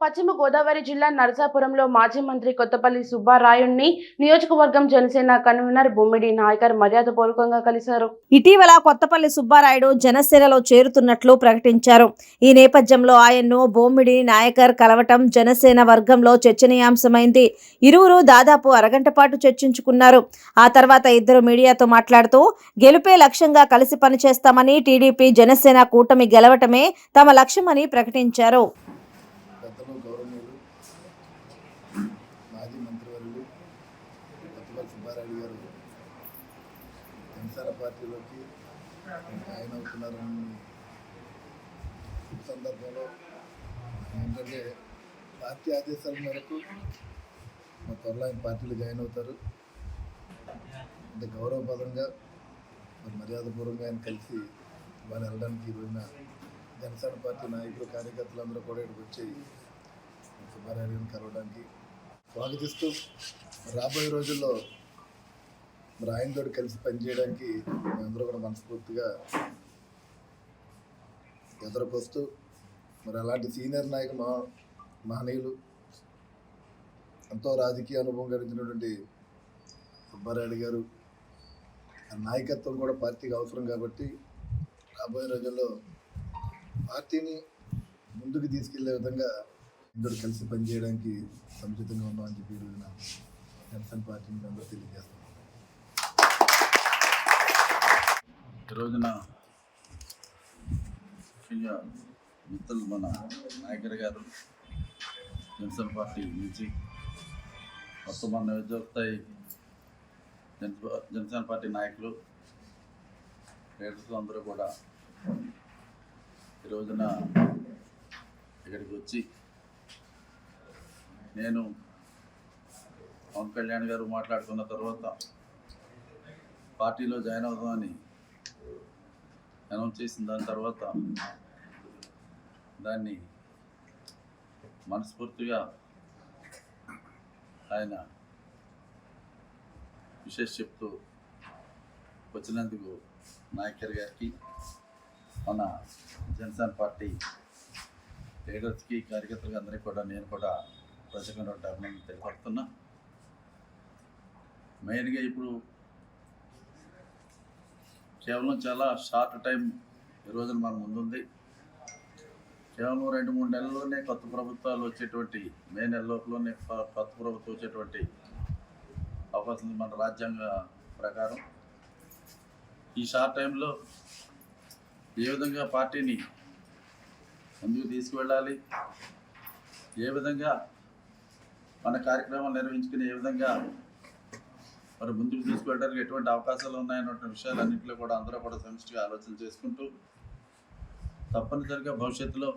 పశ్చిమ గోదావరి జిల్లా నరసాపురంలో మాజీ మంత్రి కొత్తపల్లి సుబ్బారాయుణ్ణి నియోజకవర్గం జనసేన కన్వీనర్ బొమ్మిడి నాయకర్ మర్యాదపూర్వకంగా కలిశారు. ఇటీవల కొత్తపల్లి సుబ్బారాయుడు జనసేనలో చేరుతున్నట్లు ప్రకటించారు. ఈ నేపథ్యంలో ఆయన్ను బొమ్మిడి నాయకర్ కలవటం జనసేన వర్గంలో చర్చనీయాంశమైంది. ఇరువురు దాదాపు అరగంట పాటు చర్చించుకున్నారు. ఆ తర్వాత ఇద్దరు మీడియాతో మాట్లాడుతూ గెలుపే లక్ష్యంగా కలిసి పనిచేస్తామని టీడీపీ జనసేన కూటమి గెలవటమే తమ లక్ష్యమని ప్రకటించారు పెద్దలు గౌరవనీయులు మాజీ మంత్రివర్యులు కొత్తపల్లి సుబ్బారాయుడు గారు జనసేన పార్టీలోకి ఆయన అవుతున్నారని సందర్భంలో ఏంటంటే పార్టీ ఆదేశాల మేరకు మా త్వరలో ఆయన పార్టీలో జాయిన్ అవుతారు. అంటే గౌరవపదంగా మరి మర్యాదపూర్వకంగా ఆయన కలిసి వాళ్ళు వెళ్ళడానికి ఈరోజున జనసేన పార్టీ నాయకులు కార్యకర్తలందరూ కూడా ఇక్కడికి వచ్చి సుబ్బారాయుడు కలవడానికి స్వాగతిస్తూ రాబోయే రోజుల్లో మరి ఆయనతో కలిసి పనిచేయడానికి మేమందరూ కూడా మనస్ఫూర్తిగా ఎదురుకొస్తూ మరి అలాంటి సీనియర్ నాయకు మా మహనీయులు ఎంతో రాజకీయ అనుభవం గడిచినటువంటి సుబ్బారాయుడు గారు ఆ నాయకత్వం కూడా పార్టీకి అవసరం కాబట్టి రాబోయే రోజుల్లో పార్టీని ముందుకు తీసుకెళ్ళే విధంగా అందరూ కలిసి పనిచేయడానికి సముచితంగా ఉన్నామని చెప్పి ఈ జనసేన పార్టీని అందరూ తెలియజేస్తున్నాం. ఈ రోజున ముఖ్యంగా మిత్రులు మన నాయకర్ గారు జనసేన పార్టీ నుంచి మొత్తం మన నియోజక జన జనసేన పార్టీ నాయకులు లీడర్స్ అందరూ కూడా ఈ రోజున ఇక్కడికి వచ్చి నేను పవన్ కళ్యాణ్ గారు మాట్లాడుకున్న తర్వాత పార్టీలో జాయిన్ అవుదామని అనౌన్స్ చేసిన దాని తర్వాత దాన్ని మనస్ఫూర్తిగా ఆయన విశేష చెప్తూ వచ్చినందుకు నాయకర్ గారికి మన జనసేన పార్టీ లీడర్స్కి కార్యకర్తలకి అందరికీ కూడా నేను కూడా ప్రత్యేకమైన అభినందన తెలియపడుతున్నా మెయిన్గా ఇప్పుడు కేవలం చాలా షార్ట్ టైం ఈ రోజున మన ముందుంది. కేవలం రెండు మూడు నెలల్లోనే కొత్త ప్రభుత్వాలు వచ్చేటువంటి మే నెల లోపలనే కొత్త ప్రభుత్వం వచ్చేటువంటి అవకాశం మన రాజ్యాంగ ప్రకారం. ఈ షార్ట్ టైంలో ఏ విధంగా పార్టీని ముందుకు తీసుకువెళ్ళాలి? ఏ విధంగా మన కార్యక్రమాలు నిర్వహించుకుని ఏ విధంగా మరి ముందుకు తీసుకువెళ్ళడానికి ఎటువంటి అవకాశాలు ఉన్నాయన్న విషయాలన్నింటిలో కూడా అందరూ కూడా సమిష్టిగా ఆలోచన చేసుకుంటూ తప్పనిసరిగా భవిష్యత్తులో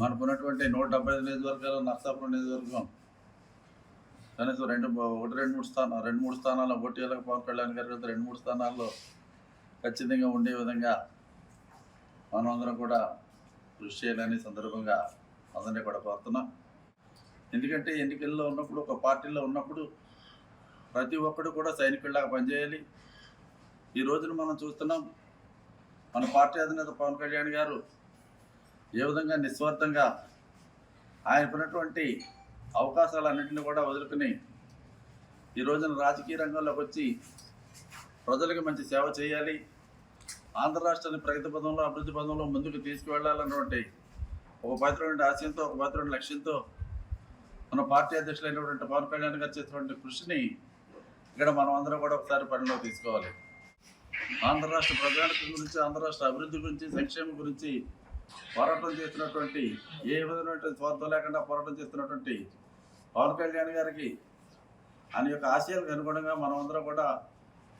మనకు ఉన్నటువంటి నూట డెబ్బై ఐదు నియోజకవర్గాలు నర్సాపురం నియోజకవర్గం కనీసం రెండు ఒకటి రెండు మూడు స్థానాలు రెండు మూడు స్థానాల్లో పోటీలకు పవన్ కళ్యాణ్ గారి రెండు మూడు స్థానాల్లో ఖచ్చితంగా ఉండే విధంగా మనం అందరం కూడా కృషి చేయాలని సందర్భంగా అందరినీ కూడా కోరుతున్నాం. ఎందుకంటే ఎన్నికల్లో ఉన్నప్పుడు ఒక పార్టీలో ఉన్నప్పుడు ప్రతి ఒక్కడు కూడా సైనికుల్లాగా పనిచేయాలి. ఈ రోజున మనం చూస్తున్నాం మన పార్టీ అధినేత పవన్ కళ్యాణ్ గారు ఏ విధంగా నిస్వార్థంగా ఆయనకున్నటువంటి అవకాశాలన్నింటినీ కూడా వదులుకుని ఈ రోజున రాజకీయ రంగంలోకి వచ్చి ప్రజలకు మంచి సేవ చేయాలి. ఆంధ్ర రాష్ట్రాన్ని ప్రగతి పదంలో అభివృద్ధి పదంలో ముందుకు తీసుకువెళ్ళాలన్నటువంటి ఒక పవిత్రమైన ఆశయంతో ఒక పవిత్రమైన లక్ష్యంతో మన పార్టీ అధ్యక్షులైనటువంటి పవన్ కళ్యాణ్ గారు చేసినటువంటి కృషిని ఇక్కడ మనం అందరం కూడా ఒకసారి పనిలో తీసుకోవాలి. ఆంధ్ర రాష్ట్ర ప్రజానికి గురించి ఆంధ్ర రాష్ట్ర అభివృద్ధి గురించి సంక్షేమం గురించి పోరాటం చేస్తున్నటువంటి ఏ విధమైనటువంటి స్వార్థం లేకుండా పోరాటం చేస్తున్నటువంటి పవన్ కళ్యాణ్ గారికి ఆయన యొక్క ఆశయాలకు అనుగుణంగా మనం అందరం కూడా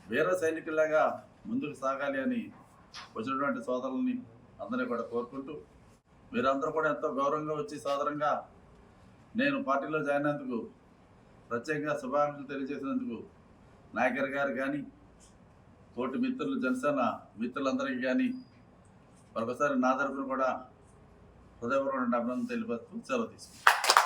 వీర సైనికుల్లాగా ముందుకు సాగాలి అని వచ్చినటువంటి సోదరుల్ని అందరినీ కూడా కోరుకుంటూ మీరందరూ కూడా ఎంతో గౌరవంగా వచ్చి సాధారణంగా నేను పార్టీలో జాయిన్ అయినందుకు ప్రత్యేకంగా శుభాకాంక్షలు తెలియజేసినందుకు నాయకర్ గారు కానీ తోటి మిత్రులు జనసేన మిత్రులందరికీ కానీ మరొకసారి నా తరఫున కూడా హృదయపూర్వక అభినందన తెలిపస్తూ సెలవు తీసుకుంటాను